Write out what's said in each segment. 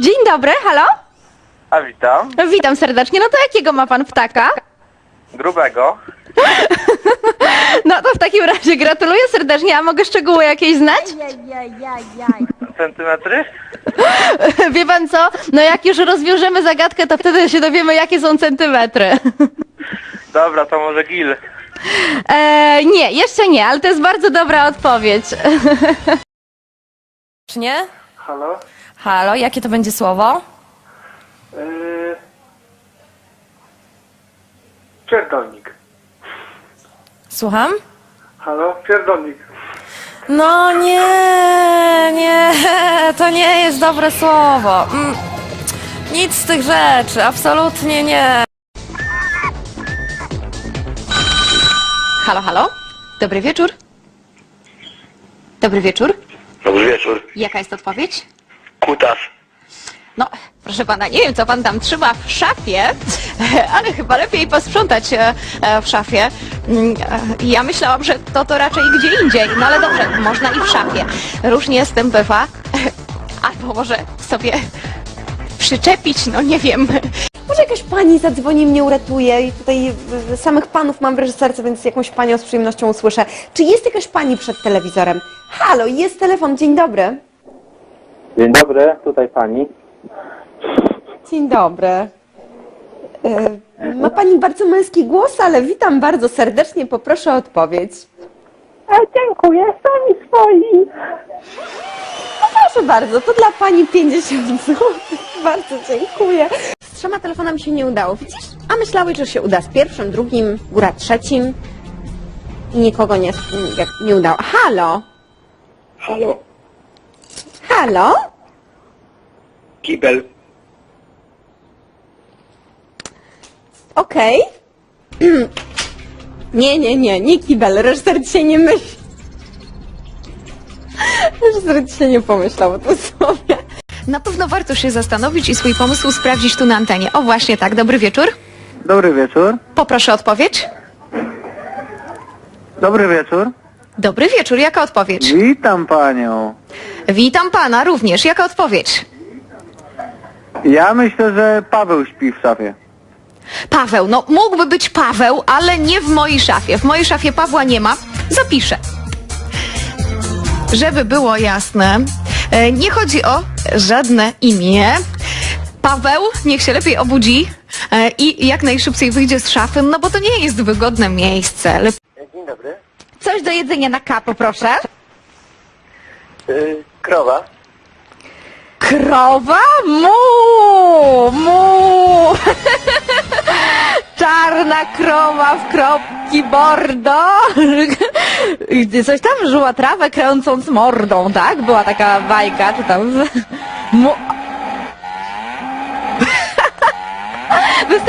Dzień dobry, halo? A witam. Witam serdecznie. No to jakiego ma pan ptaka? Grubego. No to w takim razie gratuluję serdecznie, a mogę szczegóły jakieś znać? Centymetry? Wie pan co? No jak już rozwiążemy zagadkę, to wtedy się dowiemy, jakie są centymetry. Dobra, to może gil. E, nie, jeszcze nie, ale to jest bardzo dobra odpowiedź. Nie? Halo? Halo, jakie to będzie słowo? Yy... Pierdolnik. Słucham? Halo? Pierdolnik. No nie, nie, to nie jest dobre słowo. Mm, nic z tych rzeczy, absolutnie nie. Halo, halo? Dobry wieczór. Dobry wieczór. Dobry wieczór. Jaka jest odpowiedź? Kutas. No, proszę pana, nie wiem, co pan tam trzyma w szafie, ale chyba lepiej posprzątać e, e, w szafie. Mm, e, Ja myślałam, że to to raczej gdzie indziej, no ale dobrze, można i w szafie. Różnie z tym bywa. Albo może sobie przyczepić, no nie wiem. Może jakaś pani zadzwoni, mnie uratuje i tutaj samych panów mam w reżyserce, więc jakąś panią z przyjemnością usłyszę. Czy jest jakaś pani przed telewizorem? Halo, jest telefon, dzień dobry. Dzień dobry, tutaj pani. Dzień dobry. Y, Ma pani bardzo męski głos, ale witam bardzo serdecznie, poproszę o odpowiedź. A dziękuję, sami swoi. Proszę bardzo, to dla pani 50 zł. Bardzo dziękuję. Z trzema telefonami się nie udało, widzisz? A myślałeś, że się uda z pierwszym, drugim, góra trzecim i nikogo nie, jak nie udało. Halo? Halo. Halo? Kibel. Okej. Nie, nie, nie, nie kibel. Reżyser dzisiaj nie myśli. Reżyser dzisiaj nie pomyślał o tym słowie. Na pewno warto się zastanowić i swój pomysł sprawdzić tu na antenie. O właśnie tak, dobry wieczór. Dobry wieczór. Poproszę odpowiedź. Dobry wieczór. Dobry wieczór, jaka odpowiedź? Witam panią. Witam pana również, jaka odpowiedź? Ja myślę, że Paweł śpi w szafie. Paweł, no mógłby być Paweł, ale nie w mojej szafie. W mojej szafie Pawła nie ma. Zapiszę. Żeby było jasne, e, nie chodzi o żadne imię. Paweł niech się lepiej obudzi e, i jak najszybciej wyjdzie z szafy, no bo to nie jest wygodne miejsce. Lep- Dzień dobry. Coś do jedzenia na kapo, proszę. Yy, krowa. Krowa? Mu! Mu! Czarna krowa w kropki bordo. Coś tam żuła trawę kręcąc mordą, tak? Była taka bajka, czy tam... Mu...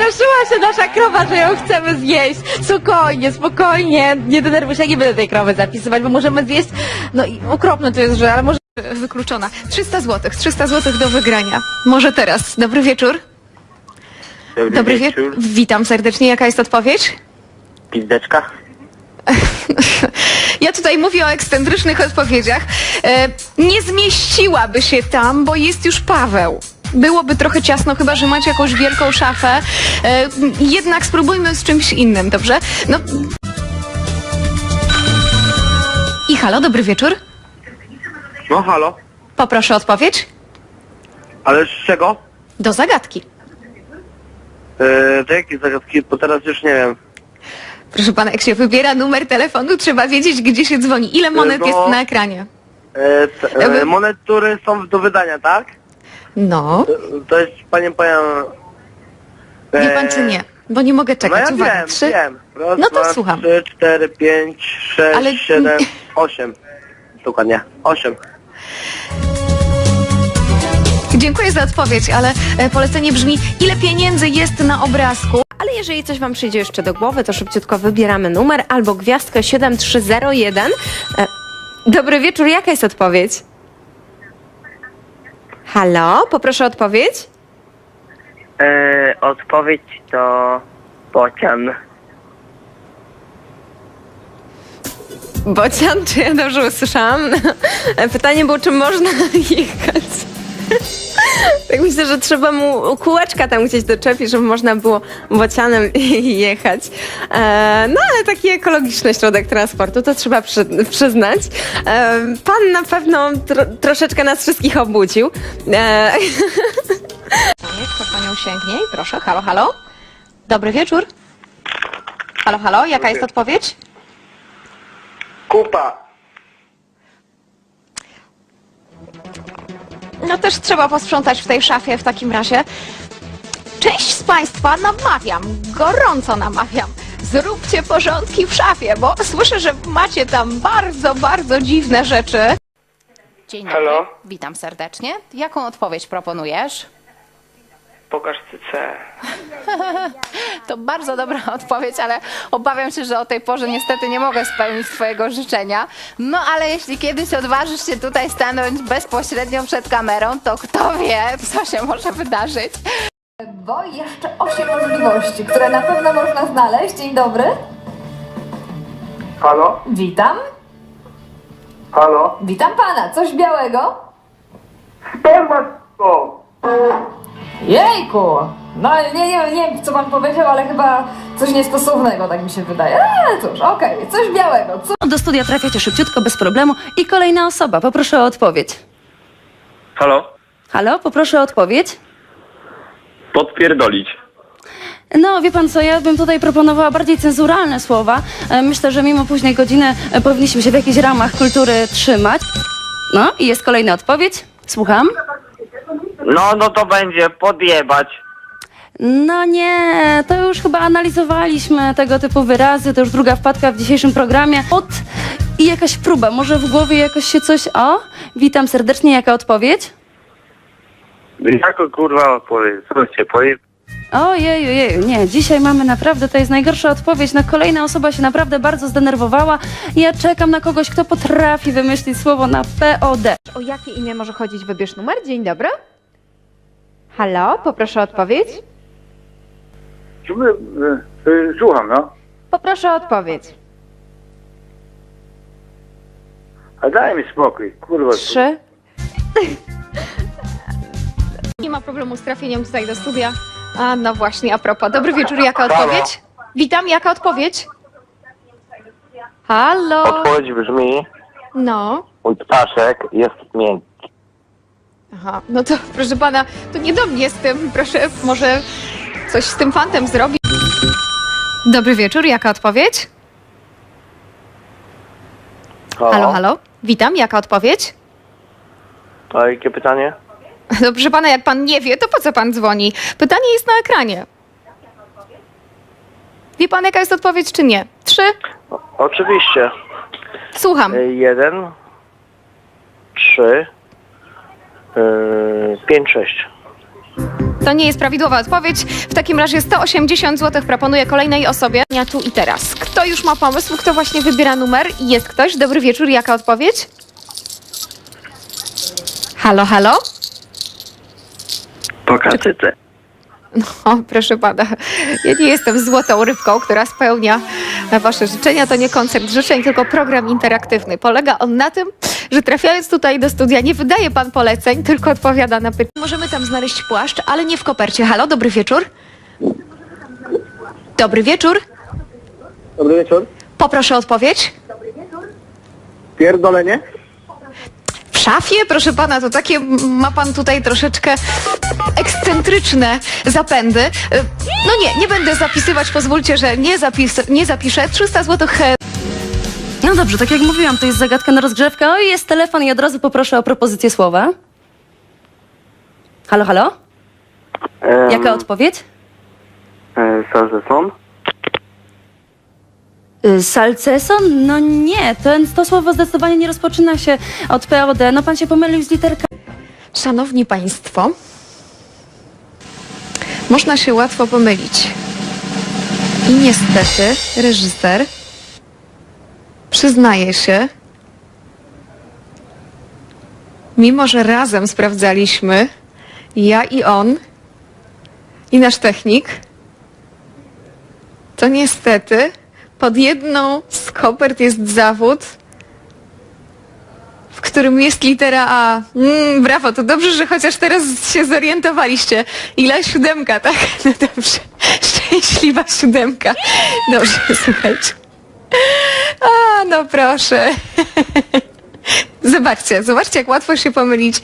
Wystraszyła się nasza krowa, że ją chcemy zjeść. Spokojnie, spokojnie. Nie denerwuj się, ja nie będę tej krowy zapisywać, bo możemy zjeść... No i okropne to jest, że... Ale może... Wykluczona. 300 zł, 300 zł do wygrania. Może teraz. Dobry wieczór. Dobry wieczór. Witam serdecznie. Jaka jest odpowiedź? Pizdeczka. Ja tutaj mówię o ekscentrycznych odpowiedziach. E, nie zmieściłaby się tam, bo jest już Paweł. Byłoby trochę ciasno, chyba że macie jakąś wielką szafę. E, jednak spróbujmy z czymś innym, dobrze? No. I halo, dobry wieczór. No halo. Poproszę odpowiedź. Ale z czego? Do zagadki. Yy, to jakie zagadki? Bo teraz już nie wiem. Proszę pana, jak się wybiera numer telefonu, trzeba wiedzieć, gdzie się dzwoni. Ile monet no. jest na ekranie? Yy, t, yy, monet, które są do wydania, tak? No. To, jest, panie powiem... Wie yy, pan czy nie? Bo nie mogę No czekać. ja Uwaga, wiem, trzy. wiem. Raz, No to dwa, słucham. trzy, cztery, pięć, sześć, Ale- siedem, osiem. Dokładnie. Osiem. Dziękuję za odpowiedź, ale e, polecenie brzmi, ile pieniędzy jest na obrazku? Ale jeżeli coś Wam przyjdzie jeszcze do głowy, to szybciutko wybieramy numer albo gwiazdkę 7301. E, dobry wieczór, jaka jest odpowiedź? Halo, poproszę odpowiedź. E, odpowiedź to bocian. Bocian, czy ja dobrze usłyszałam? Pytanie było, czy można jechać Tak myślę, że trzeba mu kółeczka tam gdzieś doczepić, żeby można było bocianem jechać. E, no ale taki ekologiczny środek transportu, to trzeba przy, przyznać. E, pan na pewno tro, troszeczkę nas wszystkich obudził. E, Niech to panią sięgnie proszę. Halo, halo. Dobry wieczór. Halo, halo. Jaka jest odpowiedź? Kupa. No też trzeba posprzątać w tej szafie w takim razie. Część z Państwa namawiam, gorąco namawiam. Zróbcie porządki w szafie, bo słyszę, że macie tam bardzo, bardzo dziwne rzeczy. Dzień dobry. Halo? Witam serdecznie. Jaką odpowiedź proponujesz? Pokaż cyce. To bardzo dobra odpowiedź, ale obawiam się, że o tej porze niestety nie mogę spełnić Twojego życzenia. No ale jeśli kiedyś odważysz się tutaj stanąć bezpośrednio przed kamerą, to kto wie, co się może wydarzyć. Bo jeszcze osiem możliwości, które na pewno można znaleźć. Dzień dobry. Halo? Witam. Halo? Witam pana. Coś białego? Spermatko. Jejku! No nie, nie, nie wiem, co pan powiedział, ale chyba coś niestosownego, tak mi się wydaje. Ale cóż, okej, coś białego. Co? Do studia trafiacie szybciutko, bez problemu. I kolejna osoba, poproszę o odpowiedź. Halo? Halo, poproszę o odpowiedź. Podpierdolić. No, wie pan co, ja bym tutaj proponowała bardziej cenzuralne słowa. E, Myślę, że mimo późnej godziny e, powinniśmy się w jakichś ramach kultury trzymać. No, i jest kolejna odpowiedź. Słucham. No, no to będzie podjebać. No nie, to już chyba analizowaliśmy tego typu wyrazy, to już druga wpadka w dzisiejszym programie. Od i jakaś próba, może w głowie jakoś się coś... O, witam serdecznie, jaka odpowiedź? Jako kurwa odpowiedź? Co cię pojeb... Ojej, ojej, nie, dzisiaj mamy naprawdę, to jest najgorsza odpowiedź. No kolejna osoba się naprawdę bardzo zdenerwowała. Ja czekam na kogoś, kto potrafi wymyślić słowo na POD. o jakie imię może chodzić? Wybierz numer. Dzień dobry. Halo, poproszę o odpowiedź. Słucham, no. Poproszę o odpowiedź. A daj mi spokój, kurwa. Trzy. Nie ma problemu z trafieniem tutaj do studia. A no właśnie, a propos. Dobry wieczór, jaka odpowiedź? Witam, jaka odpowiedź? Halo? Odpowiedź brzmi, No. mój ptaszek jest miękki. Aha, no to proszę pana, to nie do mnie z tym. Proszę, może coś z tym fantem zrobić. Dobry wieczór, jaka odpowiedź? Halo, halo. Witam, jaka odpowiedź? A jakie pytanie? No proszę pana, jak pan nie wie, to po co pan dzwoni? Pytanie jest na ekranie. Wie pan, jaka jest odpowiedź, czy nie? Trzy. Oczywiście. Słucham. Y, Jeden, trzy, yy, pięć, sześć. To nie jest prawidłowa odpowiedź. W takim razie 180 zł proponuję kolejnej osobie. Ja tu i teraz. Kto już ma pomysł? Kto właśnie wybiera numer? Jest ktoś? Dobry wieczór, jaka odpowiedź? Halo, halo? Pokaż cyce. O, proszę pana, ja nie jestem złotą rybką, która spełnia wasze życzenia. To nie koncert życzeń, tylko program interaktywny. Polega on na tym, że trafiając tutaj do studia nie wydaje pan poleceń, tylko odpowiada na pytania. Możemy tam znaleźć płaszcz, ale nie w kopercie. Halo, dobry wieczór. Dobry wieczór. Dobry wieczór. Poproszę o odpowiedź. Pierdolenie? W szafie, proszę pana, to takie ma pan tutaj troszeczkę ekscentryczne zapędy. Y, No nie, nie będę zapisywać, pozwólcie, że nie, zapis, nie zapiszę. 300 zł No dobrze, tak jak mówiłam, to jest zagadka na rozgrzewkę. O, i jest telefon i od razu poproszę o propozycję słowa. Halo, halo? Jaka odpowiedź? Salzeson? Y, Salceson? No nie, to, to słowo zdecydowanie nie rozpoczyna się od POD. No pan się pomylił z literką. Szanowni Państwo, można się łatwo pomylić. I niestety reżyser przyznaje się, mimo że razem sprawdzaliśmy, ja i on, i nasz technik, to niestety pod jedną z kopert jest zawód w którym jest litera A. Mm, brawo, to dobrze, że chociaż teraz się zorientowaliście. Ile? Siódemka, tak? No dobrze. Szczęśliwa siódemka. Dobrze, słuchajcie. A, no proszę. Zobaczcie, zobaczcie, jak łatwo się pomylić.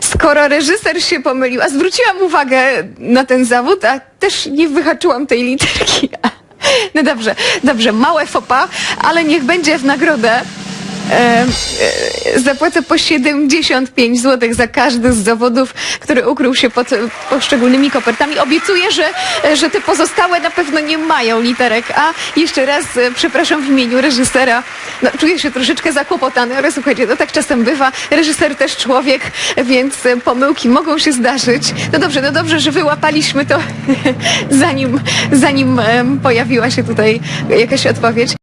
Skoro reżyser się pomylił, a zwróciłam uwagę na ten zawód, a też nie wyhaczyłam tej literki. No dobrze, dobrze, małe fopa, ale niech będzie w nagrodę. E, zapłacę po 75 zł za każdy z zawodów, który ukrył się pod poszczególnymi kopertami. Obiecuję, że, że te pozostałe na pewno nie mają literek A. Jeszcze raz e, przepraszam w imieniu reżysera. No, czuję się troszeczkę zakłopotany, ale słuchajcie, to tak czasem bywa. Reżyser też człowiek, więc e, pomyłki mogą się zdarzyć. No dobrze, no dobrze, że wyłapaliśmy to zanim, zanim pojawiła się tutaj jakaś odpowiedź.